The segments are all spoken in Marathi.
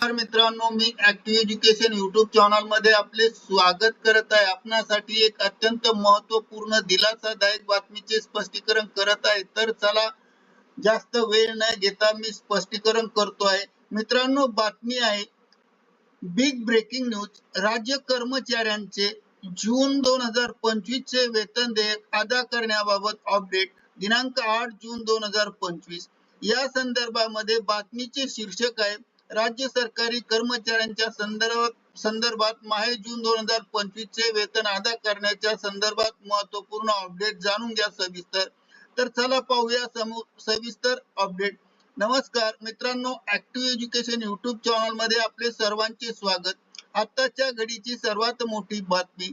नमस्कार मित्रांनो मी ऍक्टिव्ह एज्युकेशन युट्यूब चॅनलमध्ये आपले स्वागत करत आहे. आपणासाठी एक अत्यंत महत्त्वपूर्ण दिलासादायक बातमीचे स्पष्टीकरण करत आहे. तर चला जास्त वेळ न घेता मी स्पष्टीकरण करतो आहे. मित्रांनो बातमी आहे. बिग ब्रेकिंग न्यूज राज्य कर्मचाऱ्यांचे जून दोन हजार पंचवीस चे वेतन देयक अदा करण्याबाबत अपडेट दिनांक आठ जून दोन हजार पंचवीस. या संदर्भामध्ये बातमीचे शीर्षक आहे राज्य सरकारी कर्मचाऱ्यांच्या संदर्भात संदर्भात माहे जून दोन हजार पंचवीस चे वेतन अदा करण्याच्या संदर्भात महत्त्वपूर्ण अपडेट जाणून घ्या सविस्तर. तर चला पाहूया सविस्तर अपडेट नमस्कार मित्रांनो ऍक्टिव्ह एज्युकेशन युट्यूब चॅनलमध्ये आपले सर्वांचे स्वागत. आताच्या घडीची सर्वात मोठी बातमी.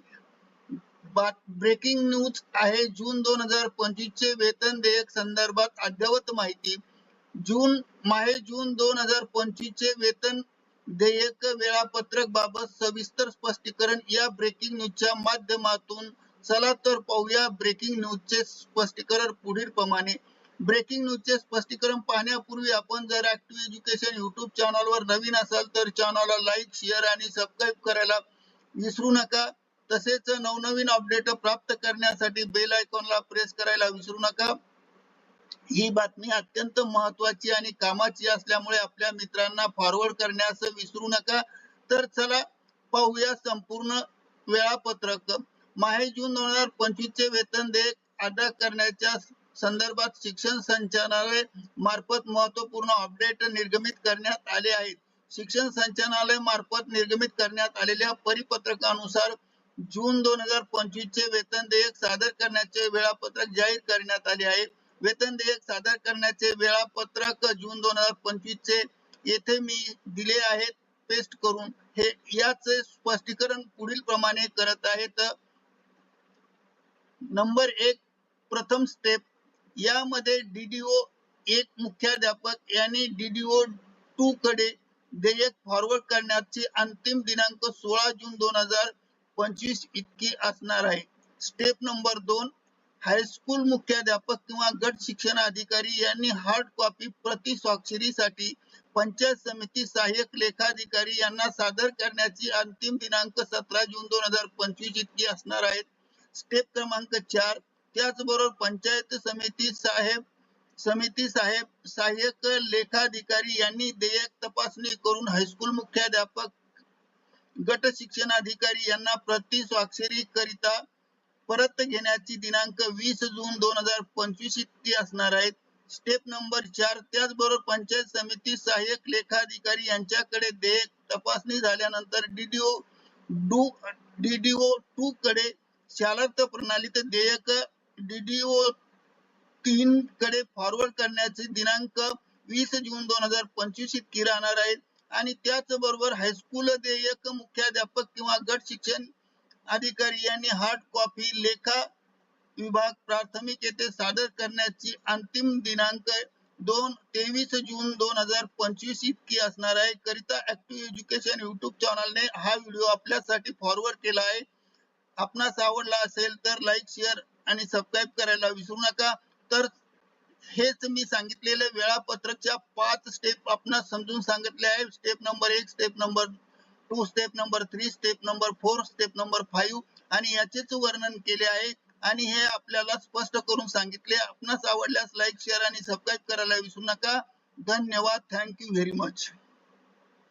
ब्रेकिंग न्यूज आहे. जून दोन हजार पंचवीस चे वेतन देयक संदर्भात अद्ययावत माहिती. जून माहे जून दोन हजार पंचवीस चे वेतन देयक वेळापत्रक बाबत सविस्तर स्पष्टीकरण या ब्रेकिंग न्यूजच्या माध्यमातून. चला तर पाहूया ब्रेकिंग न्यूजचे स्पष्टीकरण पुढील प्रमाणे. ब्रेकिंग न्यूजचे स्पष्टीकरण पाहण्यापूर्वी आपण जर ऍक्टिव्ह एज्युकेशन युट्यूब चॅनलवर नवीन असाल तर चॅनलला लाईक शेअर आणि सबस्क्राईब करायला विसरू नका. तसेच नवनवीन अपडेट प्राप्त करण्यासाठी बेल आयकॉनला प्रेस करायला विसरू नका. ही बातमी अत्यंत महत्वाची आणि कामाची असल्यामुळे आपल्या मित्रांना फॉरवर्ड करण्यास विसरू नका. तर चला पाहूया संपूर्ण वेळापत्रक. माहे जून दोन हजार पंचवीस चे वेतन देयक अदा करण्याच्या संदर्भात शिक्षण संचालनालय मार्फत महत्त्वपूर्ण अपडेट निर्गमित करण्यात आले आहेत. शिक्षण संचालनालय मार्फत निर्गमित करण्यात आलेल्या परिपत्रकानुसार जून दोन हजार पंचवीस चे वेतन देयक सादर करण्याचे वेळापत्रक जाहीर करण्यात आले आहे. वेतन देयक सादर करण्याचे वेळापत्रक जून दोन हजार पंचवीस चे येथे मी दिले आहेत. पेस्ट करून हे याचे स्पष्टीकरण पुढील प्रमाणे करत आहेत. नंबर एक प्रथम स्टेप यामध्ये डीडीओ एक मुख्याध्यापक यांनी डीडीओ टू कडे देयक फॉरवर्ड करण्याची अंतिम दिनांक सोळा जून दोन हजार पंचवीस इतकी असणार आहे. स्टेप नंबर दोन हायस्कूल मुख्याध्यापक किंवा गट शिक्षण अधिकारी यांनी हार्ड कॉपी प्रति स्वाक्षरीसाठी पंचायत समिती सहाय्यक लेखाधिकारी यांना सादर करण्याची अंतिम दिनांक सतरा जून दोन हजार पंचवीस इतकी असणार आहेत. स्टेप क्रमांक चार त्याचबरोबर पंचायत समिती साहेब समिती साहेब सहाय्यक लेखाधिकारी यांनी देयक तपासणी करून हायस्कूल मुख्याध्यापक गट शिक्षण अधिकारी यांना प्रति स्वाक्षरी करिता परत घेण्याची दिनांक वीस जून दोन हजार पंचवीस इतकी असणार आहेत. स्टेप नंबर चार त्याचबरोबर पंचायत समिती सहाय्यक लेखाधिकारी यांच्याकडे देयक तपासणी झाल्यानंतर डीडीओ डू डीडीओ टू कडे शालार्थ प्रणालीत देयक डीडीओ तीन कडे फॉरवर्ड करण्याचे दिनांक वीस जून दोन हजार पंचवीस इतकी राहणार आहेत. आणि त्याचबरोबर हायस्कूल देयक मुख्याध्यापक किंवा गट शिक्षण अधिकारी यांनी हार्ड कॉपी लेखा विभाग प्राथमिक येथे सादर करण्याची अंतिम दिनांक दोन तेवीस जून दोन हजार पंचवीस इतकी असणार आहे. करिता ऍक्टिव्ह एज्युकेशन युट्यूब चॅनलने हा व्हिडिओ आपल्यासाठी फॉरवर्ड केला आहे. आपणास आवडला असेल तर लाईक शेअर आणि सबस्क्राईब करायला विसरू नका. तर हेच मी सांगितलेले वेळापत्रकच्या पाच स्टेप आपण समजून सांगितले आहे. स्टेप नंबर एक step number two step number three step number four step number five आणि याचेच वर्णन केले आहे. आणि हे आपल्याला स्पष्ट करून सांगितले. आपणास आवडल्यास लाईक शेअर आणि सबस्क्राईब करायला विसरू नका. धन्यवाद. Thank you very much